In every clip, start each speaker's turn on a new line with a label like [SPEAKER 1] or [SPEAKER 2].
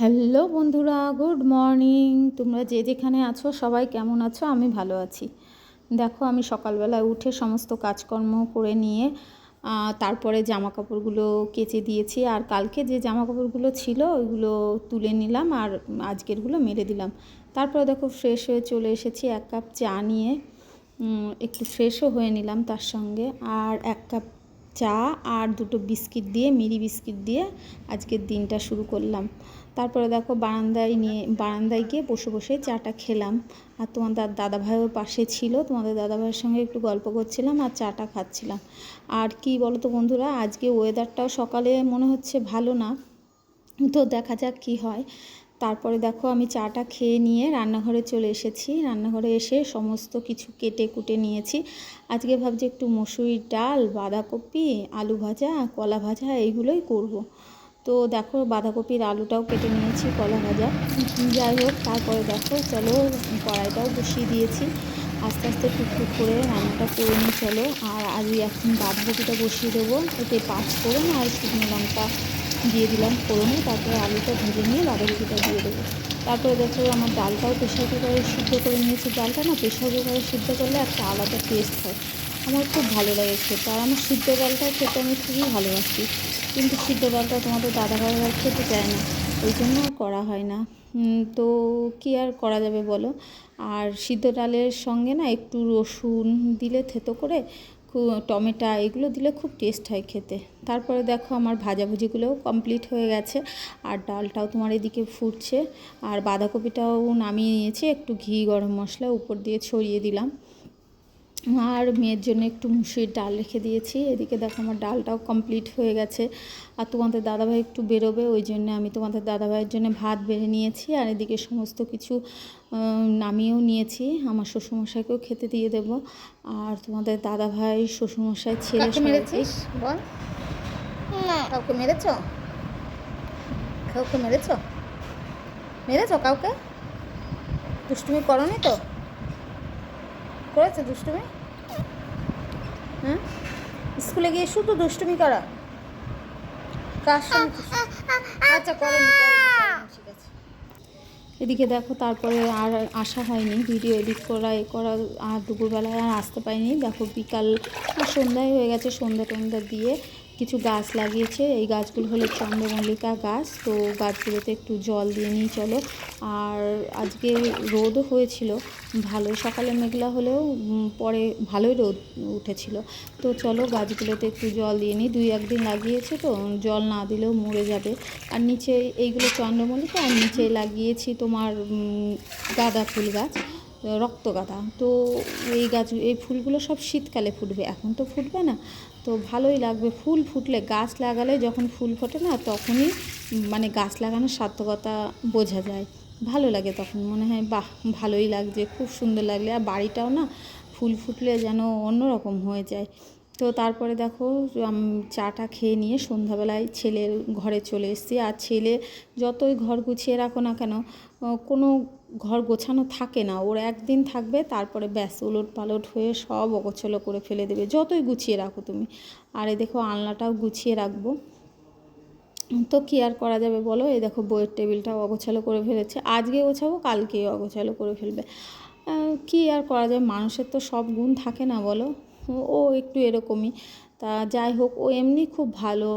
[SPEAKER 1] Hello বন্ধুরা, good morning. তোমরা যে যেখানে আছো, সবাই কেমন আছো? আমি ভালো আছি। দেখো, আমি সকালবেলায় উঠে সমস্ত কাজকর্ম করে নিয়ে তারপরে জামা কাপড়গুলো কেচে দিয়েছি। আর কালকে যে জামা কাপড়গুলো ছিল, ওইগুলো তুলে নিলাম আর আজকেরগুলো মেরে দিলাম। তারপরে দেখো ফ্রেশ হয়ে চলে এসেছি এক কাপ চা নিয়ে। একটু ফ্রেশও হয়ে নিলাম তার সঙ্গে। আর এক কাপ চা আর দুটো বিস্কিট দিয়ে, মিরি বিস্কিট দিয়ে আজকের দিনটা শুরু করলাম। তারপরে দেখো বারান্দায় নিয়ে, বারান্দায় গিয়ে বসে বসে চাটা খেলাম। আর তোমাদের দাদাভাইও পাশে ছিল, তোমাদের দাদাভাইয়ের সঙ্গে একটু গল্প করছিলাম আর চাটা খাচ্ছিলাম। আর কি বলো তো বন্ধুরা, আজকে ওয়েদারটাও সকালে মনে হচ্ছে ভালো না। তো দেখা যাক কি হয়। তারপরে দেখো আমি চাটা খেয়ে নিয়ে রান্নাঘরে চলে এসেছি। রান্নাঘরে এসে সমস্ত কিছু কেটে কুটে নিয়েছি। আজকে ভাবছি একটু মসুরির ডাল, বাঁধাকপি, আলু ভাজা, কলা ভাজা এইগুলোই করব। তো দেখো বাঁধাকপির আলুটাও কেটে নিয়েছি, কলা ভাজা। যাই হোক, তারপরে দেখো চলো কড়াইটাও বসিয়ে দিয়েছি। আস্তে আস্তে টুকটুক করে রান্নাটা করে নিয়ে চলো। আর আজকে এখন বাঁধাকপিটা বসিয়ে দেবো। এতে পাঁচ ফোড়ন আর শুকনো লঙ্কা দিয়ে দিলাম ফোড়নে, তারপরে আলুটা ভেজে নিয়ে বাঁধাকপিটা দিয়ে দেবো। তারপরে দেখো আমার ডালটাও প্রেশার কুকারে সিদ্ধ করে নিয়েছি। ডালটা না প্রেশার কুকারে সিদ্ধ করলে একটা আলাদা টেস্ট হয়। আমার খুব ভালো লাগে খেতে। আর আমার সিদ্ধ ডালটা খেতে আমি খুবই ভালোবাসি। কিন্তু সিদ্ধ ডালটা তোমাদের দাদাভাই আর খেতে চায় না। ওই জন্য করা হয় না। তো কী আর করা যাবে বলো? আর সিদ্ধ ডালের সঙ্গে না একটু রসুন দিলে থেতো করে টমেটো এগুলো দিলে খুব টেস্ট হয় খেতে। তারপরে দেখো আমার ভাজাভুজিগুলোও কমপ্লিট হয়ে গেছে। আর ডালটাও তোমার এদিকে ফুটছে। আর বাঁধাকপিটাও নামিয়ে নিয়েছি। একটু ঘি, গরম মশলা উপর দিয়ে ছড়িয়ে দিলাম। আর মেয়ের জন্য একটু মুসুরির ডাল রেখে দিয়েছি। এদিকে দেখো আমার ডালটাও কমপ্লিট হয়ে গেছে। আর তোমাদের দাদাভাই একটু বেরোবে ওই জন্য আমি তোমাদের দাদাভাইয়ের জন্য ভাত বেড়ে নিয়েছি। আর এদিকে সমস্ত কিছু নামিয়েও নিয়েছি। আমার শ্বশুরমশাইকেও খেতে দিয়ে দেব। আর তোমাদের দাদাভাই শ্বশুরমশাই ছেলে
[SPEAKER 2] মেরেছিস? বল। কাউকে মেরেছ? কাউকে মেরেছ? মেরেছ কাউকে? দুষ্টুমি করনি তো? করেছে দুষ্টুমি? হ্যাঁ স্কুলে গিয়ে শুধু দুষ্টুমি করা? আচ্ছা করনি
[SPEAKER 1] এদিকে দেখো, তারপরে আর আসা হয়নি। ভিডিও এডিট করা, এ করা, আর দুপুরবেলায় আর আসতে পারিনি। দেখো বিকাল সন্ধ্যায় হয়ে গেছে সন্ধ্যা টন্ধ্যা দিয়ে। কিছু গাছ লাগিয়েছে। এই গাছগুলো হলো চন্দ্রমল্লিকা গাছ। তো গাছগুলোতে একটু জল দিয়ে নিয়ে চলো। আর আজকে রোদও হয়েছিল। ভালো সকালে মেঘলা হলেও পরে ভালোই রোদ উঠেছিল। তো চলো গাছগুলোতে একটু জল দিয়ে নিই। দুই একদিন লাগিয়েছে তো, জল না দিলেও মরে যাবে। আর নিচে এইগুলো চন্দ্রমল্লিকা, আর নিচে লাগিয়েছি তোমার গাঁদা ফুল গাছ, রক্ত গাঁদা। তো এই গাছ, এই ফুলগুলো সব শীতকালে ফুটবে। এখন তো ফুটবে না। তো ভালোই লাগবে। ফুল ফুটলে, গাছ লাগালে যখন ফুল ফোটে না, তখনই মানে গাছ লাগানোর সার্থকতা বোঝা যায়। ভালো লাগে তখন, মনে হয়, বাহ, ভালোই লাগছে, খুব সুন্দর লাগলে। আর বাড়িটাও না, ফুল ফুটলে যেন অন্যরকম হয়ে যায়। তো তারপরে দেখো চাটা খেয়ে নিয়ে সন্ধ্যাবেলায় ছেলের ঘরে চলে এসেছি। আর ছেলে যতই ঘর গুছিয়ে রাখো না কেন কোনো ঘর গোছানো থাকে না, ওর একদিন থাকবে, তারপরে ব্যাস উলট পালট হয়ে সব অগোছলো করে ফেলে দেবে, যতই গুছিয়ে রাখো তুমি। আর এই দেখো আলনাটাও গুছিয়ে রাখব। তো কী আর করা যাবে বলো? এই দেখো বইয়ের টেবিলটাও অগোছালো করে ফেলেছে, আজকে গোছাবো কালকে অগোছালো করে ফেলবে। কী আর করা যায় মানুষের তো সব গুণ থাকে না বলো? ও একটু এরকমই। তা যাই হোক, ও এমনি খুব ভালো,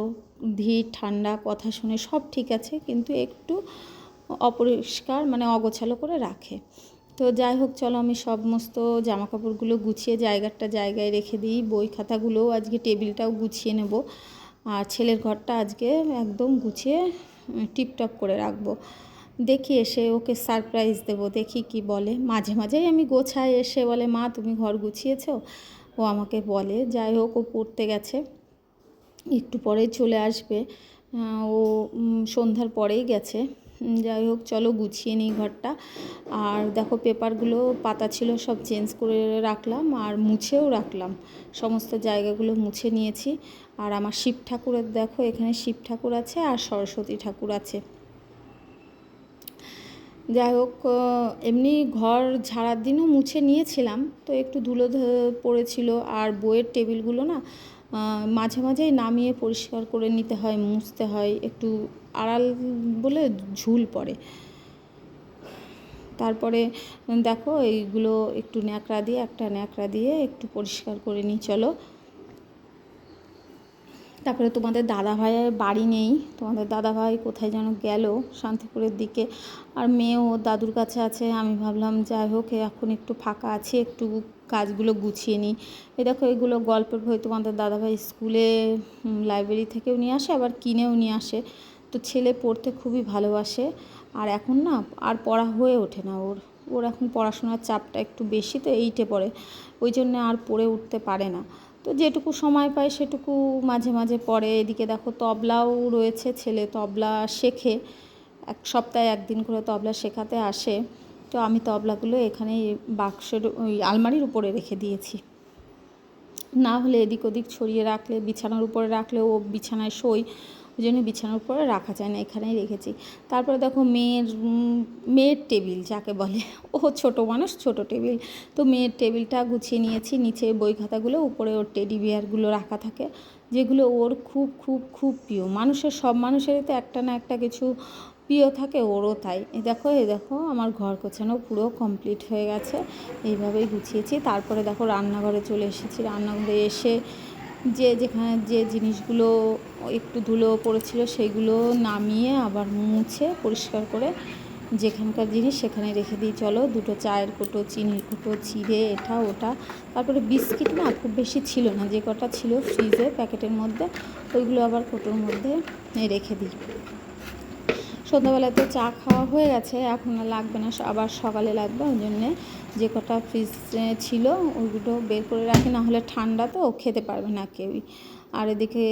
[SPEAKER 1] ধীর, ঠান্ডা, কথা শুনে সব ঠিক আছে, কিন্তু একটু অপরিষ্কার মানে অগোছালো করে রাখে। তো যাই হোক, চলো আমি সমস্ত জামা কাপড়গুলো গুছিয়ে জায়গাটা জায়গায় রেখে দিই। বই খাতাগুলোও আজকে টেবিলটাও গুছিয়ে নেব। আর ছেলের ঘরটা আজকে একদম গুছিয়ে টিপটপ করে রাখব। দেখি এসে ওকে সারপ্রাইজ দেব, দেখি কি বলে। মাঝে মাঝেই আমি গোছাই, এসে বলে, মা, তুমি ঘর গুছিয়েছ? ও আমাকে বলে। যাই হোক, ও পড়তে গেছে। একটু পরেই চলে আসবে। ও সন্ধ্যার পরেই গেছে। যাই হোক, চলো গুছিয়ে নিই ঘরটা। আর দেখো, পেপারগুলো, পাতা ছিল, সব চেঞ্জ করে রাখলাম আর মুছেও রাখলাম। সমস্ত জায়গাগুলো মুছে নিয়েছি। আর আমার শিব ঠাকুরের দেখো, এখানে শিব ঠাকুর আছে আর সরস্বতী ঠাকুর আছে। যাই হোক এমনি ঘর ঝাড়ার দিনও মুছে নিয়েছিলাম। তো একটু ধুলো পড়েছিল। আর বইয়ের টেবিলগুলো না মাঝে মাঝেই নামিয়ে পরিষ্কার করে নিতে হয়, মুছতে হয়, একটু আড়াল বলে ঝুল পড়ে। তারপরে দেখো এইগুলো একটু ন্যাকড়া দিয়ে, একটা ন্যাকড়া দিয়ে একটু পরিষ্কার করে নিই, চলো। তারপরে তোমাদের দাদা ভাইয়ের বাড়ি নেই, তোমাদের দাদা ভাই কোথায় যেন গেল শান্তিপুরের দিকে। আর মেয়েও দাদুর কাছে আছে, আমি ভাবলাম যাই হোক এখন একটু ফাঁকা আছি, একটু কাজগুলো গুছিয়ে নিই। এ দেখো, এগুলো গল্পের বই তোমাদের দাদা ভাই স্কুলে লাইব্রেরি থেকেও নিয়ে আসে, আবার কিনেও নিয়ে আসে। তো ছেলে পড়তে খুবই ভালোবাসে। আর এখন না, আর পড়া হয়ে ওঠে না ওর। ওর এখন পড়াশোনার চাপটা একটু বেশি, তো এইটে পড়ে। ওই জন্য আর পড়ে উঠতে পারে না। তো যেটুকু সময় পায় সেটুকু মাঝে মাঝে পড়ে। এদিকে দেখো, তবলাও রয়েছে ছেলে, তবলা শেখে। এক সপ্তাহে একদিন করে তবলা শেখাতে আসে। তো আমি তবলাগুলো এখানে বাক্সের ওই আলমারির উপরে রেখে দিয়েছি। না হলে এদিক ওদিক ছড়িয়ে রাখলে, বিছানার উপরে রাখলে ও বিছানায় শোয়, ওই জন্য বিছানার উপরে রাখা যায় না, এখানেই রেখেছি। তারপরে দেখো মেয়ের মেয়ের টেবিল যাকে বলে, ও ছোট মানুষ, ছোট টেবিল। তো মেয়ের টেবিলটা গুছিয়ে নিয়েছি, নিচে বই খাতাগুলো উপরে ওর টেডি বিয়ারগুলো রাখা থাকে, যেগুলো ওর খুব খুব খুব প্রিয়। মানুষের, সব মানুষেরই তো একটা না একটা কিছু প্রিয় থাকে, ওরও তাই। এই দেখো এই দেখো, আমার ঘর গোছানো পুরো কমপ্লিট হয়ে গেছে। এইভাবেই গুছিয়েছি। তারপরে দেখো, রান্নাঘরে চলে এসেছি। রান্নাঘরে এসে যে যেখানে যে জিনিসগুলো একটু ধুলো পড়েছিল, সেগুলো নামিয়ে আবার মুছে পরিষ্কার করে যেখানকার জিনিস সেখানে রেখে দিই। চলো, দুটো চায়ের কোটো, চিনির কোটো, চিড়ে, এটা, ওটা। তারপরে বিস্কিট না খুব বেশি ছিল না, যে কটা ছিল ফ্রিজে প্যাকেটের মধ্যে, ওইগুলো আবার কোটোর মধ্যে রেখে দিই। সন্ধ্যাবেলায় তো চা খাওয়া হয়ে গেছে, এখন লাগবে না আবার সকালে লাগবে, ওই জন্যে যে কটা ফ্রিজ ছিল ওইগুলো বের করে রাখি, না হলে ঠান্ডা তো খেতে পারবে না কেউই। আর এদিকে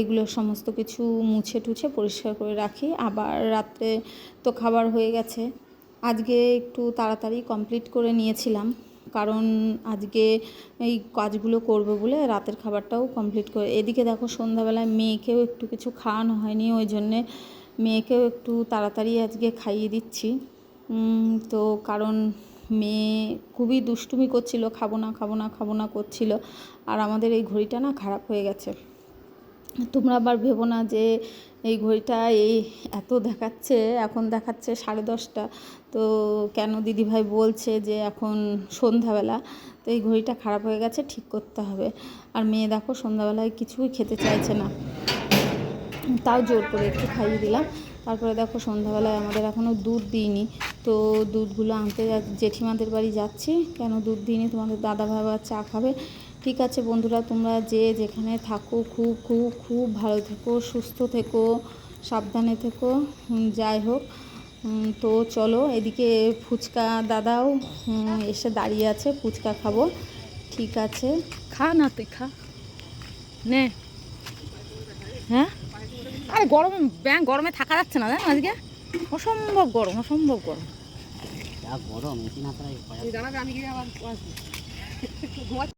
[SPEAKER 1] এগুলো সমস্ত কিছু মুছে টুছে পরিষ্কার করে রাখি, আবার রাত্রে তো খাবার হয়ে গেছে। আজকে একটু তাড়াতাড়ি কমপ্লিট করে নিয়েছিলাম, কারণ আজকে এই কাজগুলো করবে বলে রাতের খাবারটাও কমপ্লিট করে এদিকে দেখো সন্ধ্যাবেলায় মেয়েকেও একটু কিছু খাওয়ানো হয়নি, ওই জন্যে মেয়েকেও একটু তাড়াতাড়ি আজকে খাইয়ে দিচ্ছি। তো কারণ মেয়ে খুবই দুষ্টুমি করছিল খাব না খাব না খাব না করছিল। আর আমাদের এই ঘড়িটা না খারাপ হয়ে গেছে। তোমরা আবার ভেবো না যে এই ঘড়িটা এই এত দেখাচ্ছে, এখন দেখাচ্ছে সাড়ে দশটা। তো কেন দিদিভাই বলছে যে এখন সন্ধ্যাবেলা, তো এই ঘড়িটা খারাপ হয়ে গেছে, ঠিক করতে হবে। আর মেয়ে দেখো সন্ধ্যাবেলায় কিছুই খেতে চাইছে না। তাও জোর করে একটু খাইয়ে দিলাম। তারপরে দেখো সন্ধ্যাবেলায় আমাদের এখনও দুধ দিইনি। তো দুধগুলো আনতে জেঠিমাদের বাড়ি যাচ্ছি। কেন দুধ দিইনি? তোমাদের দাদা আবার চা খাবে। ঠিক আছে বন্ধুরা, তোমরা যে যেখানে থাকো, খুব খুব খুব ভালো থেকো, সুস্থ থেকো, সাবধানে থেকো। যাই হোক। তো চলো এদিকে ফুচকা দাদাও এসে দাঁড়িয়ে আছে, ফুচকা খাব। ঠিক আছে।
[SPEAKER 2] খা না তুই, খা। নে। হ্যাঁ? আরে গরম ব্যাং গরমে থাকা যাচ্ছে না জানো আজকে? অসম্ভব গরম অসম্ভব গরম।
[SPEAKER 3] যা গরম